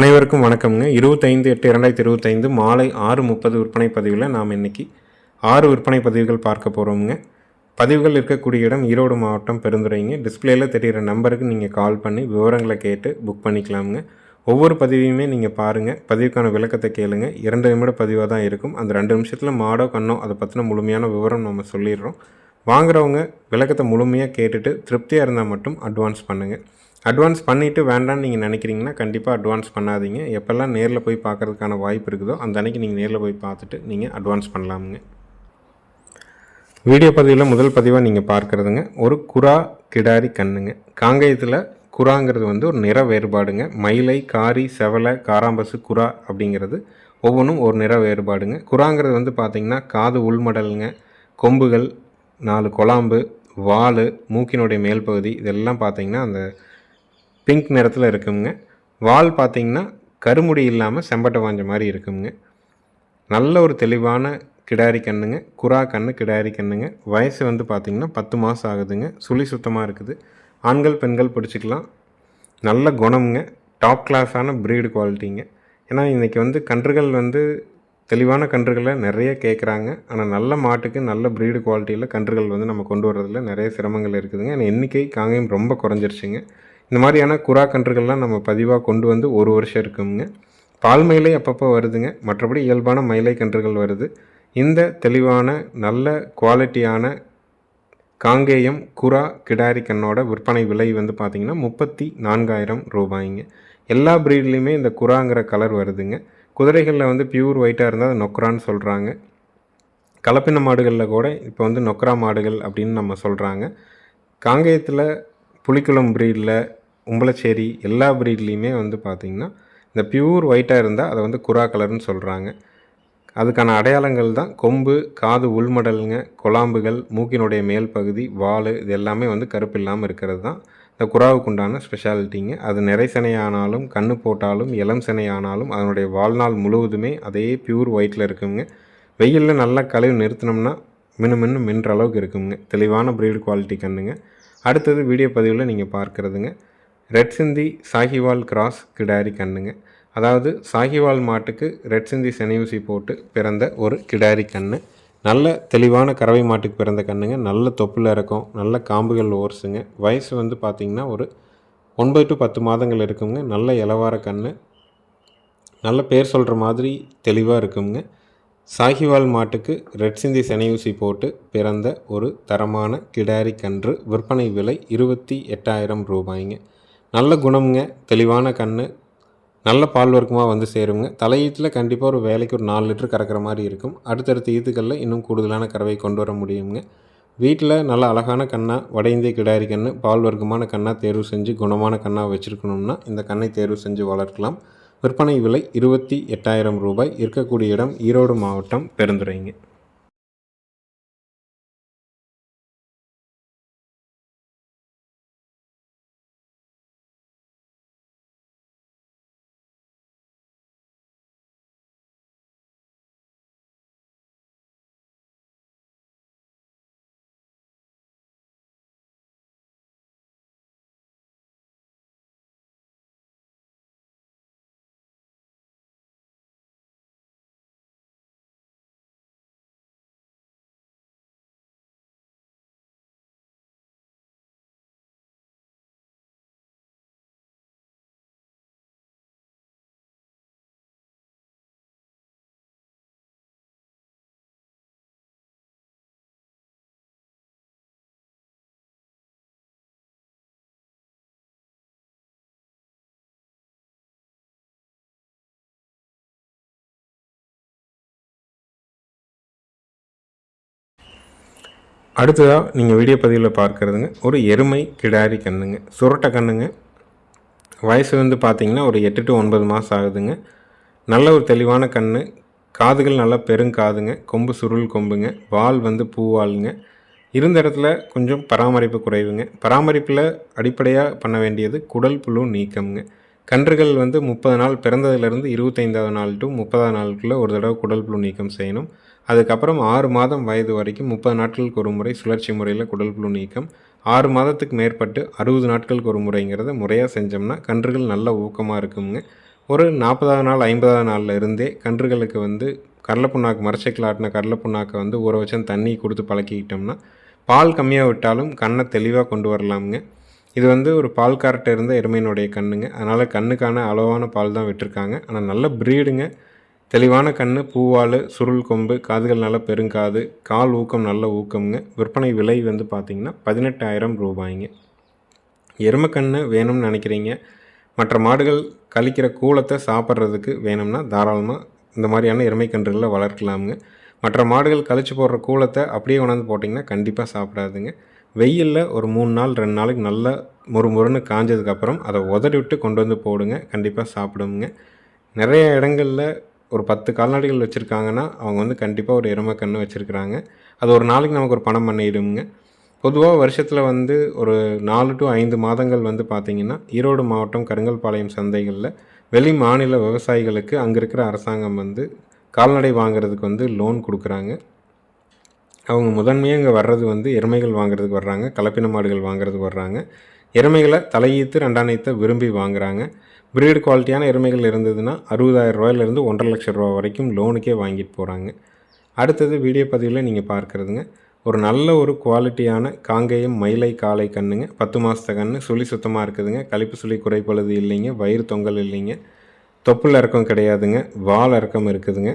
அனைவருக்கும் வணக்கம்ங்க. இருபத்தைந்து எட்டு இரண்டாயிரத்தி இருபத்தைந்து மாலை ஆறு முப்பது விற்பனை பதிவில் நாம் இன்னைக்கு ஆறு விற்பனை பதிவுகள் பார்க்க போகிறோமுங்க பதிவுகள் இருக்கக்கூடிய இடம் ஈரோடு மாவட்டம் பெருந்துறைங்க. டிஸ்பிளேயில் தெரிகிற நம்பருக்கு நீங்கள் கால் பண்ணி விவரங்களை கேட்டு புக் பண்ணிக்கலாமுங்க. ஒவ்வொரு பதிவையுமே நீங்கள் பாருங்கள் பதிவுக்கான விளக்கத்தை கேளுங்க. இரண்டு நிமிட பதிவாக தான் இருக்கும். அந்த ரெண்டு நிமிஷத்தில் மாடோ கண்ணோ அதை பற்றின முழுமையான விவரம் நம்ம சொல்லிடுறோம். வாங்குறவங்க விளக்கத்தை முழுமையாக கேட்டுட்டு திருப்தியாக இருந்தால் மட்டும் அட்வான்ஸ் பண்ணுங்கள் அட்வான்ஸ் பண்ணிவிட்டு வேண்டாம்னு நீங்கள் நினைக்கிறீங்கன்னா கண்டிப்பாக அட்வான்ஸ் பண்ணாதீங்க. எப்போல்லாம் நேரில் போய் பார்க்கறதுக்கான வாய்ப்பு இருக்குதோ அந்த அன்றைக்கி நீங்கள் நேரில் போய் பார்த்துட்டு நீங்கள் அட்வான்ஸ் பண்ணலாமுங்க. வீடியோ பதிவில் முதல் பதிவாக நீங்கள் பார்க்குறதுங்க. ஒரு குரா கிடாரி கண்ணுங்க. காங்கேயத்தில் குராங்கிறது வந்து ஒரு நிற வேறுபாடுங்க. மயிலை காரி செவலை காராம்பசு குரா அப்படிங்கிறது ஒவ்வொன்றும் ஒரு நிற வேறுபாடுங்க. குராங்கிறது வந்து பார்த்திங்கன்னா காது உள்மடலுங்க. கொம்புகள் நாலு குழாம்பு வால் மூக்கினுடைய மேல் பகுதி இதெல்லாம் பார்த்திங்கன்னா அந்த பிங்க் நிறத்தில் இருக்குங்க. வால் பார்த்திங்கன்னா கருமுடி இல்லாமல் செம்பட்டை வாஞ்ச மாதிரி இருக்குங்க. நல்ல ஒரு தெளிவான கிடாரி கண்ணுங்க. குரா கண்ணு கிடாரி கண்ணுங்க. வயசு வந்து பார்த்திங்கன்னா பத்து மாதம் ஆகுதுங்க. சுழி சுத்தமாக இருக்குது. ஆண்கள் பெண்கள் பிடிச்சிக்கலாம். நல்ல குணம்ங்க. டாப் கிளாஸான ப்ரீடு குவாலிட்டிங்க ஏன்னா இன்றைக்கி வந்து கன்றுகள் வந்து தெளிவான கன்றுகளை நிறைய கேட்குறாங்க ஆனால் நல்ல மாட்டுக்கு நல்ல ப்ரீடு குவாலிட்டியில் கன்றுகள் வந்து நம்ம கொண்டு வர்றதில் நிறைய சிரமங்கள் இருக்குதுங்க. ஏன்னா எண்ணிக்கை காங்கேயம் ரொம்ப குறைஞ்சிருச்சுங்க. இந்த மாதிரியான குரா கன்றுகள்லாம் நம்ம பதிவாக கொண்டு வந்து ஒரு வருஷம் இருக்குங்க. பால் மயிலை அப்பப்போ வருதுங்க. மற்றபடி இயல்பான மயிலை கன்றுகள் வருது. இந்த தெளிவான நல்ல குவாலிட்டியான காங்கேயம் குரா கிடாரி கண்ணோட விற்பனை விலை வந்து பார்த்திங்கன்னா முப்பத்தி நான்காயிரம் ரூபாய்ங்க. எல்லா ப்ரீட்லேயுமே இந்த குராங்கிற கலர் வருதுங்க. குதிரைகளில் வந்து பியூர் ஒயிட்டாக இருந்தால் அது நொக்ரான்னு சொல்கிறாங்க கலப்பின மாடுகளில் கூட இப்போ வந்து நொக்ரா மாடுகள் அப்படின்னு நம்ம சொல்கிறாங்க காங்கேயத்தில் புலிக்குளம் ப்ரீடில் உம்பளச்சேரி எல்லா ப்ரீட்லேயுமே வந்து பார்த்திங்கன்னா இந்த பியூர் ஒயிட்டாக இருந்தால் அதை வந்து குரா கலர்னு சொல்கிறாங்க அதுக்கான அடையாளங்கள் தான் கொம்பு காது உள்மடலுங்க குழாம்புகள் மூக்கினுடைய மேல் பகுதி வால் இது எல்லாமே வந்து கருப்பு இல்லாமல் இருக்கிறது தான். இந்த குறாவுக்கு உண்டான ஸ்பெஷாலிட்டிங்க அது நிறைசனையானாலும் கண்ணு போட்டாலும் இளம் சினையானாலும் அதனுடைய வாழ்நாள் முழுவதுமே அதே பியூர் ஒயிட்டில் இருக்குங்க. வெயிலில் நல்லா கழுவி நிறுத்தினோம்னா மின்னு மின்னு மின்ற அளவுக்கு இருக்குங்க. தெளிவான ப்ரீடு குவாலிட்டி கண்ணுங்க. அடுத்தது வீடியோ பதிவில் நீங்கள் பார்க்குறதுங்க. ரெட் சிந்தி சாகிவால் கிராஸ் கிடாரி கண்ணுங்க. அதாவது சாகிவால் மாட்டுக்கு ரெட் சிந்தி செனையூசி போட்டு பிறந்த ஒரு கிடாரி கண்ணு. நல்ல தெளிவான கறவை மாட்டுக்கு பிறந்த கண்ணுங்க. நல்ல தொப்பில் இருக்கும். நல்ல காம்புகள் ஓர்ஸுங்க. வயசு வந்து பார்த்திங்கன்னா ஒரு ஒன்பது டு பத்து மாதங்கள் இருக்குங்க. நல்ல இளவார கண்ணு. நல்ல பேர் சொல்கிற மாதிரி தெளிவாக இருக்குங்க. சாகிவால் மாட்டுக்கு ரெட் சிந்தி செனையூசி போட்டு பிறந்த ஒரு தரமான கிடாரி கன்று. விற்பனை விலை இருபத்தி எட்டாயிரம் ரூபாய்ங்க. நல்ல குணம்ங்க தெளிவான கன்று நல்ல பால் வர்க்கமாக வந்து சேருங்க. தலையீட்டில் கண்டிப்பாக ஒரு வேலைக்கு ஒரு நாலு லிட்டர் கறக்கிற மாதிரி இருக்கும். அடுத்தடுத்த ஈத்துக்களில் இன்னும் கூடுதலான கறவை கொண்டு வர முடியுங்க. வீட்டில் நல்ல அழகான கண்ணாக வட இந்திய கிடாரி கன்று பால் வர்க்கமான கண்ணாக தேர்வு செஞ்சு குணமான கண்ணாக வச்சுருக்கணும்னா இந்த கண்ணை தேர்வு செஞ்சு வளர்க்கலாம். விற்பனை விலை இருபத்தி எட்டாயிரம் ரூபாய். இருக்கக்கூடிய இடம் ஈரோடு மாவட்டம் பெருந்துறைங்க. அடுத்ததாக நீங்கள் வீடியோ பதிவில் பார்க்குறதுங்க ஒரு எருமை கிடாரி கண்ணுங்க. சுரட்டை கண்ணுங்க. வயசு வந்து பார்த்திங்கன்னா ஒரு எட்டு டு ஒன்பது மாதம் ஆகுதுங்க. நல்ல ஒரு தெளிவான கண் காதுகள் நல்லா பெருங்காதுங்க கொம்பு சுருள் கொம்புங்க. வால் வந்து பூவாளுங்க. இருந்த இடத்துல கொஞ்சம் பராமரிப்பு குறைவுங்க. பராமரிப்பில் அடிப்படையாக பண்ண வேண்டியது குடல் புழு நீக்கம்ங்க. கன்றுகள் வந்து முப்பது நாள் பிறந்ததுலேருந்து இருபத்தைந்தாவது நாள் டு முப்பதாவது நாளுக்குள்ளே ஒரு தடவை குடல் புழு நீக்கம் செய்யணும். அதுக்கப்புறம் ஆறு மாதம் வயது வரைக்கும் முப்பது நாட்களுக்கு ஒரு முறை சுழற்சி முறையில் குடல் புழு நீக்கம். ஆறு மாதத்துக்கு மேற்பட்டு அறுபது நாட்களுக்கு ஒரு முறைங்கிறத முறையாக செஞ்சோம்னா கன்றுகள் நல்ல ஊக்கமாக இருக்குங்க. ஒரு நாற்பதாவது நாள் ஐம்பதாவது நாளில் இருந்தே கன்றுகளுக்கு வந்து கடலப்புண்ணாக்கு மரச்சைக்கில் ஆட்டின கடலப்புண்ணாக்கை வந்து ஊற வச்சு தண்ணி கொடுத்து பழக்கிக்கிட்டோம்னா பால் கம்மியாக விட்டாலும் கண்ணை தெளிவாக கொண்டு வரலாமுங்க. இது வந்து ஒரு பால் கார்ட்டை இருந்த எருமையினுடைய கண்ணுங்க. அதனால் கண்ணுக்கான அளவான பால் தான் விட்டுருக்காங்க. ஆனால் நல்ல ப்ரீடுங்க தெளிவான கண் பூவால் சுருள் கொம்பு காதுகள் நல்ல பெருங்காது கால் ஊக்கம் நல்ல ஊக்கம்ங்க. விற்பனை விலை வந்து பார்த்திங்கன்னா பதினெட்டாயிரம் ரூபாய்ங்க. எருமக்கண்ணு வேணும்னு நினைக்கிறீங்க. மற்ற மாடுகள் கழிக்கிற கூலத்தை சாப்பிட்றதுக்கு வேணும்னா தாராளமாக இந்த மாதிரியான எருமைக்கன்றுகளை வளர்க்கலாமுங்க. மற்ற மாடுகள் கழிச்சு போடுற கூலத்தை அப்படியே கொண்டாந்து போட்டிங்கன்னா கண்டிப்பாக சாப்பிடாதுங்க. வெயிலில் ஒரு மூணு நாள் ரெண்டு நாளைக்கு நல்லா முறு முறுன்னு காஞ்சதுக்கப்புறம் அதை உதறி விட்டு கொண்டு வந்து போடுங்க. கண்டிப்பாக சாப்பிடுங்க. நிறைய இடங்களில் ஒரு பத்து கால்நடைகள் வச்சுருக்காங்கன்னா அவங்க வந்து கண்டிப்பாக ஒரு எருமைக்கன்று வச்சுருக்குறாங்க. அது ஒரு நாளைக்கு நமக்கு ஒரு பணம் பண்ணிடுங்க பொதுவாக வருஷத்தில் வந்து ஒரு நாலு டு ஐந்து மாதங்கள் வந்து பார்த்திங்கன்னா ஈரோடு மாவட்டம் கருங்கல்பாளையம் சந்தைகளில் வெளி மாநில விவசாயிகளுக்கு அங்கே இருக்கிற அரசாங்கம் வந்து கால்நடை வாங்குறதுக்கு வந்து லோன் கொடுக்குறாங்க. அவங்க முதன்மையாக இங்கே வர்றது வந்து எருமைகள் வாங்குறதுக்கு வர்றாங்க கலப்பின மாடுகள் வாங்குறதுக்கு வர்றாங்க. எருமைகளை தலையீத்து ரெண்டாணையத்தை விரும்பி வாங்குறாங்க. பிரீடு குவாலிட்டியான எருமைகள் இருந்ததுன்னா அறுபதாயிரம் ரூபாயிலேருந்து ஒன்றரை லட்சம் ரூபா வரைக்கும் லோனுக்கே வாங்கிட்டு போகிறாங்க அடுத்தது வீடியோ பதிவில் நீங்கள் பார்க்குறதுங்க. ஒரு நல்ல ஒரு குவாலிட்டியான காங்கேயம் மயிலை காளை கண்ணுங்க. பத்து மாதத்த கண்ணு சுழி சுத்தமாக இருக்குதுங்க. கழிப்பு சுழி குறைப்பழுது இல்லைங்க. வயிறு தொங்கல் இல்லைங்க. தொப்புள் இறக்கம் கிடையாதுங்க. வால் இறக்கம் இருக்குதுங்க.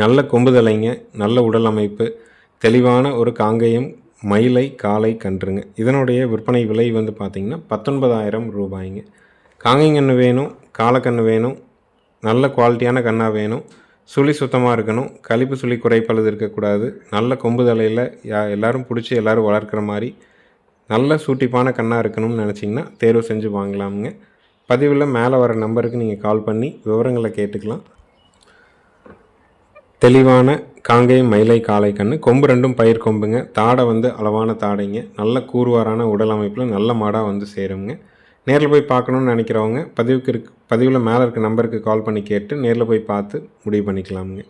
நல்ல கொம்புதலைங்க நல்ல உடல் அமைப்பு தெளிவான ஒரு காங்கேயம் மயிலை காலை கன்றுங்க. இதனுடைய விற்பனை விலை வந்து பார்த்திங்கன்னா பத்தொன்பதாயிரம் ரூபாய்ங்க. காங்கைங்கன்று வேணும் காலக்கன்று வேணும் நல்ல குவாலிட்டியான கண்ணாக வேணும் சுழி சுத்தமாக இருக்கணும் கழிப்பு சுழி குறைப்பளது இருக்கக்கூடாது நல்ல கொம்பு தலையில் யா எல்லோரும் பிடிச்சி எல்லோரும் வளர்க்குற மாதிரி நல்ல சூட்டிப்பான கண்ணாக இருக்கணும்னு நினச்சிங்கன்னா தேர்வு செஞ்சு வாங்கலாமுங்க. பதிவில் மேலே வர நம்பருக்கு நீங்கள் கால் பண்ணி விவரங்களை கேட்டுக்கலாம். தெளிவான காங்கை மயிலை காளை கன்று கொம்பு ரெண்டும் பயிர் கொம்புங்க. தாடை வந்து அளவான தாடைங்க. நல்ல கூறுவாரான உடல் அமைப்பில் நல்ல மாடாக வந்து சேருங்க. நேரில் போய் பார்க்கணுன்னு நினைக்கிறவங்க பதிவுக்கு இருக்கு பதிவில் மேலே இருக்க நம்பருக்கு கால் பண்ணி கேட்டு நேரில் போய் பார்த்து முடிவு பண்ணிக்கலாமுங்க.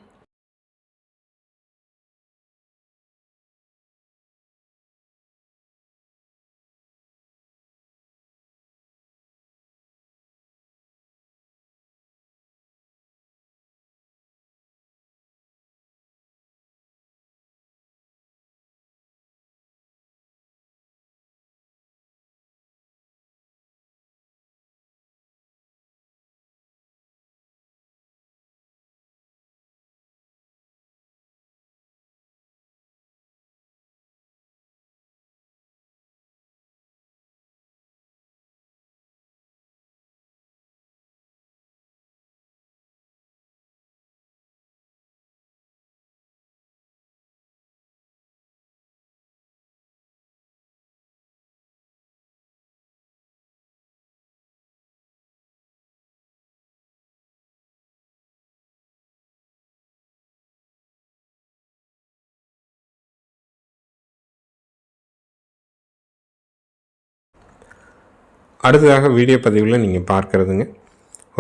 அடுத்ததாக வீடியோ பதிவில் நீங்கள் பார்க்குறதுங்க.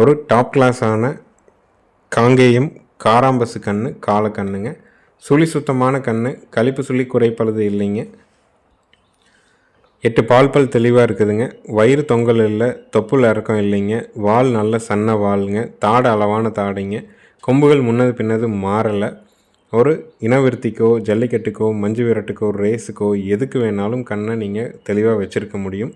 ஒரு டாப் கிளாஸான காங்கேயம் காராம்பசு கன்று காலக்கண்ணுங்க சுழி சுத்தமான கன்று கழிப்பு சுழி குறைப்பழுது இல்லைங்க. எட்டு பால் பல் தெளிவாக இருக்குதுங்க. வயிறு தொங்கல் இல்லை தொப்புள் இறக்கம் இல்லைங்க. வால் நல்ல சன்ன வாளுங்க தாடை அளவான தாடைங்க. கொம்புகள் முன்னது பின்னது மாறலை. ஒரு இனவிருத்திக்கோ ஜல்லிக்கட்டுக்கோ மஞ்சு விரட்டுக்கோ ரேஸுக்கோ எதுக்கு வேணாலும் கண்ணை நீங்கள் தெளிவாக வச்சுருக்க முடியும்.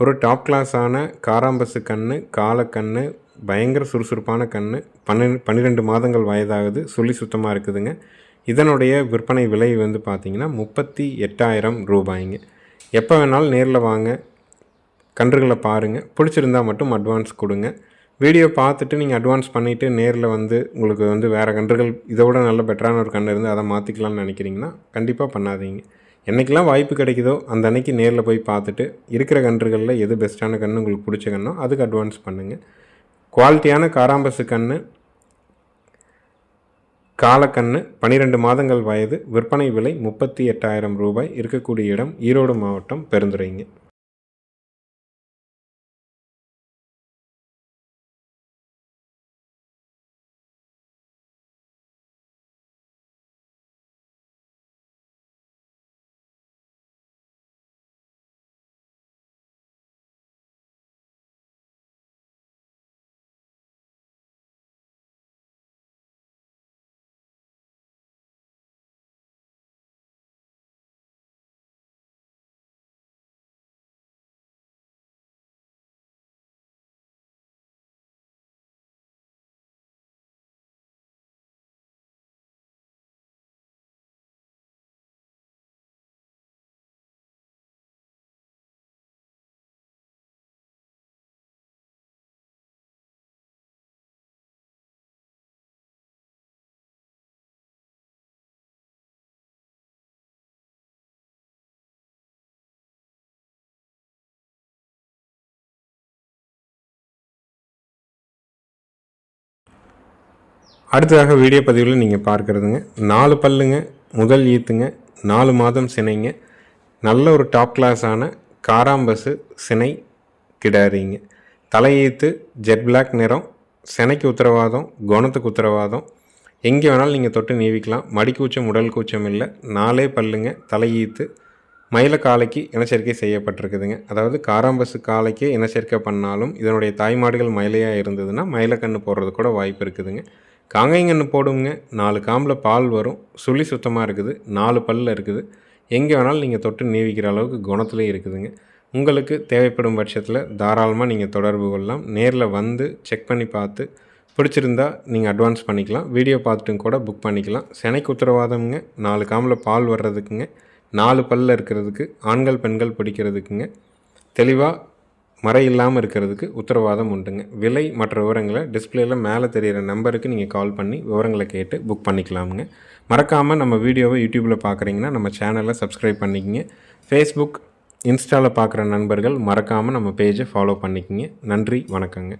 ஒரு டாப் கிளாஸான காராம்பசு கன்று காலக்கன்று பயங்கர சுறுசுறுப்பான கன்று பன்னெண்டு பன்னிரெண்டு மாதங்கள் வயதாகுது சொல்லி சுத்தமாக இருக்குதுங்க. இதனுடைய விற்பனை விலை வந்து பார்த்திங்கன்னா முப்பத்தி எட்டாயிரம் ரூபாய்ங்க. எப்போ வேணாலும் நேரில் வாங்க. கன்றுகளை பாருங்கள் பிடிச்சிருந்தால் மட்டும் அட்வான்ஸ் கொடுங்க. வீடியோ பார்த்துட்டு நீங்கள் அட்வான்ஸ் பண்ணிவிட்டு நேரில் வந்து உங்களுக்கு வந்து வேறு கன்றுகள் இதை விட நல்ல பெட்டரான ஒரு கன்று இருந்து அதை மாற்றிக்கலாம்னு நினைக்கிறீங்கன்னா கண்டிப்பாக பண்ணாதீங்க. என்றைக்கெல்லாம் வாய்ப்பு கிடைக்குதோ அந்த அன்னைக்கு நேரில் போய் பார்த்துட்டு இருக்கிற கன்றுகளில் எது பெஸ்ட்டான கன்று உங்களுக்கு பிடிச்ச கண்ணோ அதுக்கு அட்வான்ஸ் பண்ணுங்கள் குவாலிட்டியான காராம்பசு கன்று காலக்கண்ணு பன்னிரெண்டு மாதங்கள் வயது விற்பனை விலை முப்பத்தி எட்டாயிரம் ரூபாய் இருக்கக்கூடிய இடம் ஈரோடு மாவட்டம் பெருந்துறைங்க. அடுத்ததாக வீடியோ பதிவில் நீங்கள் பார்க்குறதுங்க. நாலு பல்லுங்க முதல் ஈத்துங்க நாலு மாதம் சினைங்க. நல்ல ஒரு டாப் கிளாஸான காராம்பசு சினை கிடாரிங்க. தலையீத்து ஜெட் பிளாக் நிறம் சினைக்கு உத்தரவாதம் குணத்துக்கு உத்தரவாதம். எங்கே வேணாலும் நீங்கள் தொட்டு நீவிக்கலாம். மடி கூச்சம் உடல் கூச்சம் இல்லை. நாலே பல்லுங்க தலையீத்து மயில காலைக்கு இனச்சேர்க்கை செய்யப்பட்டிருக்குதுங்க. அதாவது காராம்பசு காளைக்கே இனச்சேர்க்கை பண்ணாலும் இதனுடைய தாய்மாடுகள் மயிலையாக இருந்ததுன்னா மயிலக்கன்று போடுறது கூட வாய்ப்பு இருக்குதுங்க. காங்கைங்கன்று போடுங்க நாலு காம்பில் பால் வரும். சுழி சுத்தமாக இருக்குது. நாலு பல்லில் இருக்குது. எங்கே வேணாலும் நீங்கள் தொட்டு நீவிக்கிற அளவுக்கு குணத்துலேயும் இருக்குதுங்க. உங்களுக்கு தேவைப்படும் பட்சத்தில் தாராளமாக நீங்கள் தொடர்பு கொள்ளலாம். நேரில் வந்து செக் பண்ணி பார்த்து பிடிச்சிருந்தா நீங்கள் அட்வான்ஸ் பண்ணிக்கலாம். வீடியோ பார்த்துட்டும் கூட புக் பண்ணிக்கலாம். செனைக்கு உத்தரவாதம்ங்க. நாலு காமில் பால் வர்றதுக்குங்க. நாலு பல்லில் இருக்கிறதுக்கு ஆண்கள் பெண்கள் பிடிக்கிறதுக்குங்க. தெளிவாக மறை இல்லாமல் இருக்கிறதுக்கு உத்தரவாதம் உண்டுங்க. விலை மற்ற விவரங்களை டிஸ்பிளேயில் மேலே தெரிகிற நம்பருக்கு நீங்கள் கால் பண்ணி விவரங்களை கேட்டு புக் பண்ணிக்கலாமுங்க. மறக்காமல் நம்ம வீடியோவை யூடியூப்பில் பார்க்குறீங்கன்னா நம்ம சேனலை சப்ஸ்கிரைப் பண்ணிக்கங்க. ஃபேஸ்புக் இன்ஸ்டாவில் பார்க்குற நண்பர்கள் மறக்காமல் நம்ம பேஜை ஃபாலோ பண்ணிக்கங்க. நன்றி வணக்கங்க.